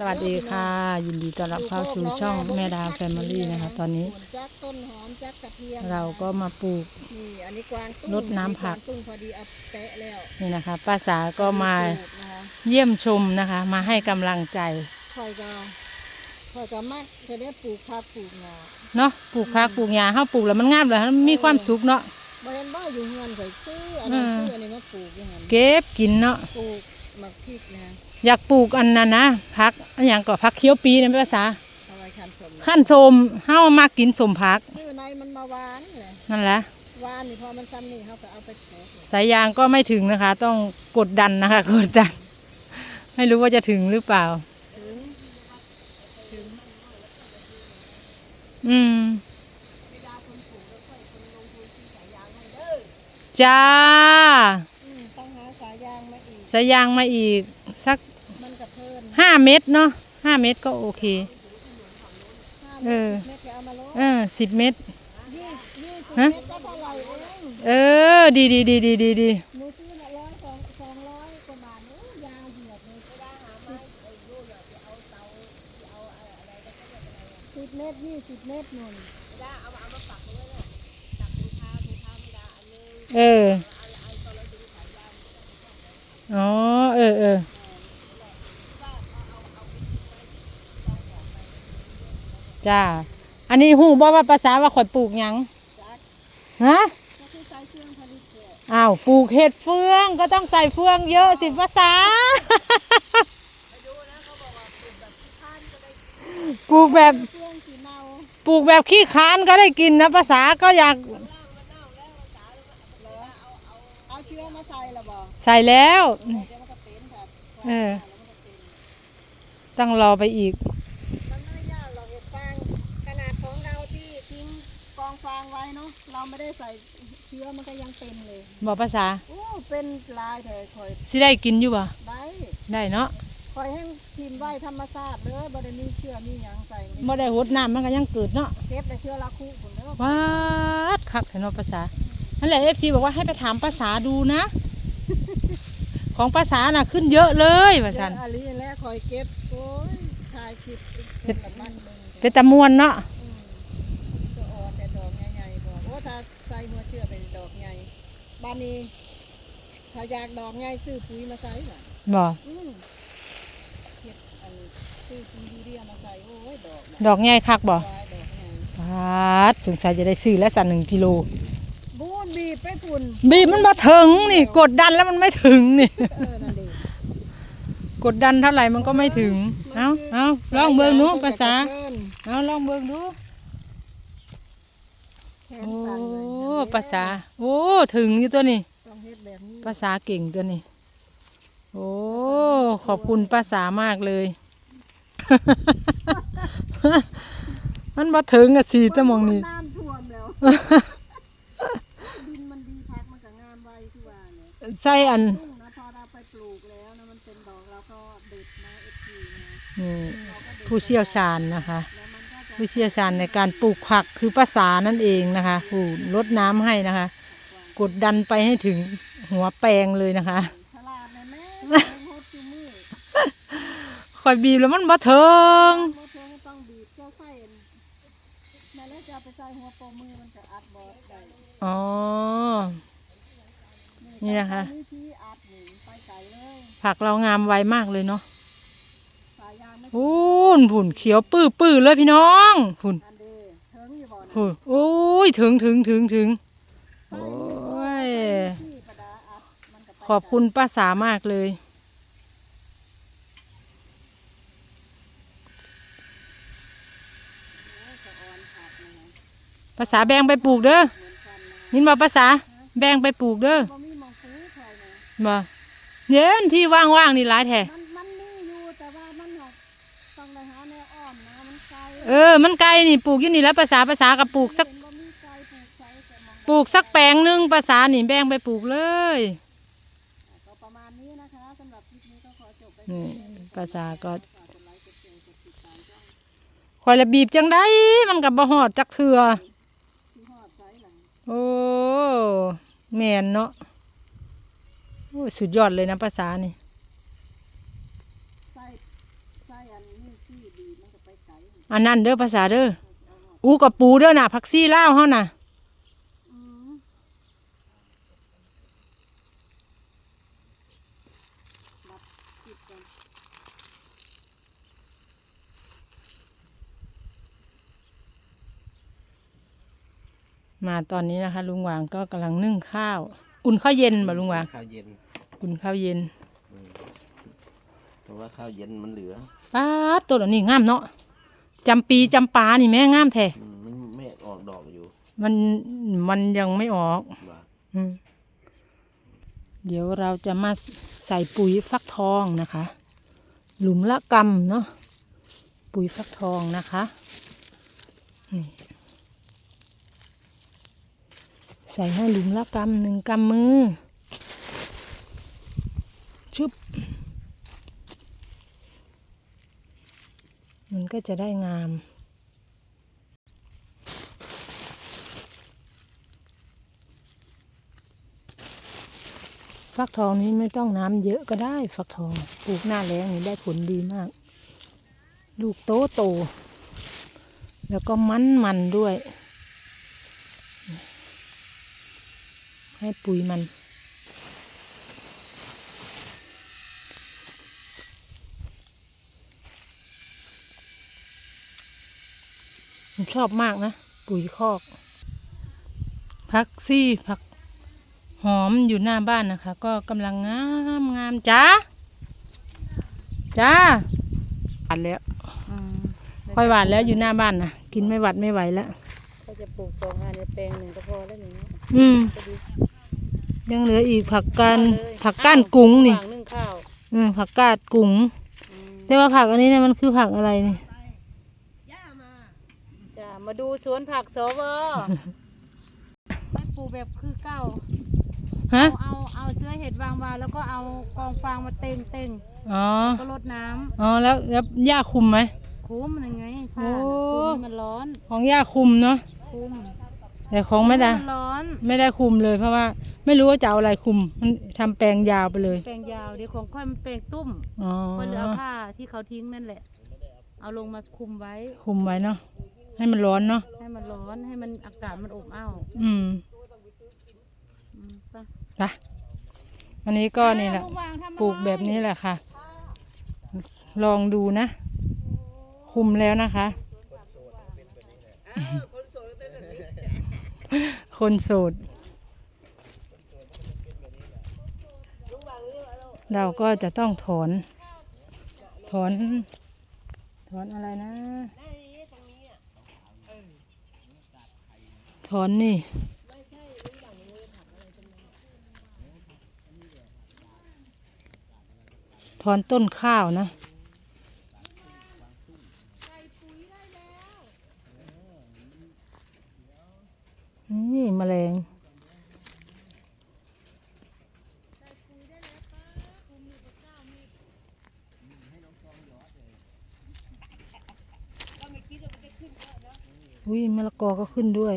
สวัสดีค่ะ ยินดีต้อนรับเข้าสู่ช่องแม่ดาแฟมิลี่นะคะ ตอนนี้ จักต้นหอมจักกระเทียมเราก็มาปลูก นี่อันนี้กวางตุ้งรดน้ำผัก กวางตุ้งพอดีเอาแปะแล้วนี่นะคะ ป้าสาก็มาปลูกนะคะเยี่ยมชมนะคะ มาให้กำลังใจคอยก็คอยก็มักจะได้ปลูกผักปลูกหญ้าเนาะปลูกผักปลูกหญ้าเฮาปลูกแล้วมันงามเลยมันมีความสุขเนาะ บ่เห็นบ่อยู่เฮือนข่อยซื้ออันนั้นอืม ซื้ออันนี้มาปลูกอย่างนั้นเก็บกินเนาะปลูกหมักพริกนะ อยากปลูกอันนั้นนะผักอันอย่างก็ผักเขียวปีนะภาษาเอาไว้คันสมขั้นชมเฮามากินสมผักซื้อในมันมาหวานเลยนั่นแหละหวานนี่พอมันซ้ำนี่เขาก็เอาไปปลูกสายยางก็ไม่ถึงนะคะ ต้องกดดันนะคะ กดดัน ไม่รู้ว่าจะถึงหรือเปล่าถึงถึงอืมจ้าอืมต้องหาสายยางมาอีกสายยางมาอีกสักมันก็เพิ่ม ห้าเม็ดเนาะห้าเม็ดก็โอเค เออ เออสิบเม็ดฮะเออ ดีดีดีดีดีดีหนูซื้ออยสองสองร้อยกว่าบาทโอ้ยยาวเหยียดเลยไม่ได้หาไม้ไอ้ยูอยากจะเอาเตาเอาอะไรก็ได้สิบเมตรยี่สิบเมตรนุ่นไม่ได้เอามาเอลยจับถุงเท้าถุงเท้าไม่ได้อันนึง เอออ๋อเออเออ จ้า อันนี้หูบอกว่าภาษาว่าข่อยปลูกหยังฮะอ้าวปลูกเห็ดเฟืองก็ต้องใส่เฟืองเยอะสิภาษาปลูกแบบปลูกแบบขี้ค้านก็ได้กินนะภาษาก็อยากเอาเชื้อมาใส่ละบ่ใส่แล้วเออต้องรอไปอีก มันไม่ยากหรอกเห็ดฟางขนาดของเราที่ทิ้งกอง ฟางไว้เนาะเราไม่ได้ใส่เชื้อมันก็ยังเป็นเลยบอกภาษาโอ้เป็นลายแต่คอยสิได้กินอยู่บ่ได้ได้เนาะคอยให้ทีมไว้ธรรมชาติเลยบ่ได้มีเชื้อมีหยังใส่บ่ได้หดน้ำมันก็ยังเกิดเนาะเก็บแต่เชื้อราคุผลเด้อว้าดคักแต่เนาะภาษานั่นแหละเอฟซีบอกว่าให้ไปถามภาษาดูนะ ของภาษาน่ะขึ้นเยอะเลยภาษาเดี๋ยวอันนี้แหละคอยเก็บโอ้ยถ่ายคลิปเป็นแบบมันหนึงเป็นตะมวนเนาะ อืมก็อ่อนแต่ดอกใหญ่ๆบอ กโอ้ถ้าใส่หัวเชื้อเป็นดอกใหญ่บ้านนี้ ถ้าอยากดอกใหญ่ซื้อปุ๋ยมาใส่น่ะบ่อืมเฮ็ดอันซื้อปุ๋ยยูเรียมาใส่โอ้ยดอกน่ะดอกใหญ่คักบ่วายดอกใหญ่ปาดสงสัยจะได้ซื้อแล้วสันหนึ่งกิโลบูนบีบไปฝุ่นบีบมันมาถึงนี่ กดดันแล้วมันไม่ถึงนี่เออนั่นดิกดดันเท่าไหร่มันก็ไม่ถึง เอาเอาลองเบิ่งดูภาษา เอาลองเบิ่งดู แขนโอ้สั่นเลยภาษา โอ้ถึงอยู่ตัวนี้ต้องเฮ็ดแบบนี้ภาษาเก่งตัวนี้ โอ้ขอบคุณภาษามากเลย มันมาถึงอะสีจะมองนี่น้ำท่วมแล้ว ดินมันดีพักมันก็งามไว้ที่ว่าเนี่ยใส่อันตุ้งนะพอเราไปปลูกแล้วนะมันเป็นดอกเราก็เด็ดมาเอฟซีนะนี่เราก็เด็ดผู้เชี่ยวชาญนะคะแล้วมันก็จะ ผู้เชี่ยวชาญในการปลูกผักคือภาษานั่นเองนะคะผู้ลดน้ำให้นะคะ กดดันไปให้ถึงหัวแปลงเลยนะคะฉลาดเลยแม่แม่โฮดจูมือคอยบีบแล้วมันบ่เทิงโมเธอต้องบีบเจ้าไส้นั่นแล้วจะเอาไปใส่หัวโปมือมันจะอัดบอสได้อ๋อ นี่นะคะนี่ที่อัดหนีไปไกลเลยผักเรางามไวมากเลยเนาะ สายยางไม่พูนผุ่นเขียวปื้อปื้อเลยพี่น้องผุ่นอันเดเทิงอยู่บ่อนะผุ่นโอ้ยถึงถึงถึงถึงโอ้ยที่ประดาอัดมันก็ไปขอบคุณป้าสามากเลยสะออนผักนะภาษาแบ่งไปปลูกเด้อเหมือนกันนะนินบอกภาษาแบ่งไปปลูกเด้อบ่มีหมองฟูใครนะบ่เย็นที่ว่างๆนี่หลายแท้ เออ มันไกลนี่ปลูกอยู่นี่แล้วภาษาภาษากับปลูกสักเห็นบ่มีไกลปลูกไกลแต่มองปลูกสักแปลงหนึงภาษานี่แบ่งไปปลูกเลยก็ประมาณนี้นะคะสำหรับคลิปนี้ก็ขอจบไปนี่ภาษาก็ฝากกดไลค์กดแชร์กดติดตามช่องคอยละบีบจังได้มันกับบ่หอดจักเถื่อที่ฮอดไซหลังโอ้แมนเนาะโอ้ยสุดยอดเลยนะภาษานี่ไส้ไส้อัน อันนั้นเด้อภาษาเด้ออูกับปูเด้อน่ะผักซี่ล่าวเฮาน่ะอืมมาตอนนี้นะคะ ลุงหวางก็กำลังนึ่งข้าว อุ่นข้าวเย็นบ่ลุงหวางข้าวเย็นอุ่นข้าวเย็นเพราะว่าข้าวเย็นมันเหลือป้าดตัวนี้งามเนาะ จำปีจำปานี่แม่งามแท้อืมมันไม่ออกดอกอยู่มันมันยังไม่ออกว่าอืมเดี๋ยวเราจะมาใส่ปุ๋ยฟักทองนะคะ หลุมละกำเนาะปุ๋ยฟักทองนะคะนี่ใส่ให้หลุมละกำหนึ่งกำมือ มันก็จะได้งาม ฟักทองนี้ไม่ต้องน้ำเยอะก็ได้ ฟักทองปลูกหน้าแล้งนี่ได้ผลดีมาก ลูกโตโต แล้วก็มันมันด้วย ให้ปุ๋ยมัน ชอบมากนะ ปุ๋ยคอกพักซี่ผักหอมอยู่หน้าบ้านนะคะ ก็กำลังงามงามจ้าจ้าหวานแล้วอืมค่อยหวานแล้วอยู่หน้าบ้านนะกินไม่หวัดไม่ไหวแล้วเขาจะปลูกสองอันในแปลงหนึ่งก็พอแล้วอย่างเงี้ยอืมพอดียังเหลืออีกผักกาดเลยผักก้านกุ้งนี่วางนึ่งข้าวอืมผักกาดกุ้งอืมแต่ว่าผักอันนี้เนี่ยมันคือผักอะไรนี่จ้ะ มาดูสวนผักสวไม่ปลูกแบบคือเก้าฮะ เอาเอาเอาเชื้อเห็ดวางวางแล้วก็เอากองฟางมาเต็งเต็งอ๋อ ก็รดน้ำอ๋อ แล้วแล้วหญ้าคุมไหม คุ้มมันยังไงผ้าโอ้น่ะคุ้มให้มันร้อนของหญ้าคุมเนาะ คุ้มแต่ของไม่ได้ให้นร้อน ไม่ได้คุมเลยเพราะว่า ไม่รู้ว่าจะเอาอะไรคุม มันทำแปลงยาวไปเลย แปลงยาวเดี๋ยวของค่อยมันแปลงตุ้มอ๋อ ก็เหลือเอาผ้าที่เขาทิ้งนั่นแหละ เอาลงมาคุมไว้ คุมไว้เนาะ ให้มันร้อนเนาะ ให้มันร้อนให้มันอากาศมันอบอ้าวอืมอืมไปไปอันนี้ก็นี่แหละอ้าววางทำอะไรปลูกแบบนี้แหละค่ะ ลองดูนะ คุมแล้วนะคะ คนโสด เราก็จะต้องถอน ถอน ถอนอะไรนะ ถอนนี่ ถอนต้นข้าวนะ นี่มแมลงอุ้ยมะละกอก็ขึ้นด้วย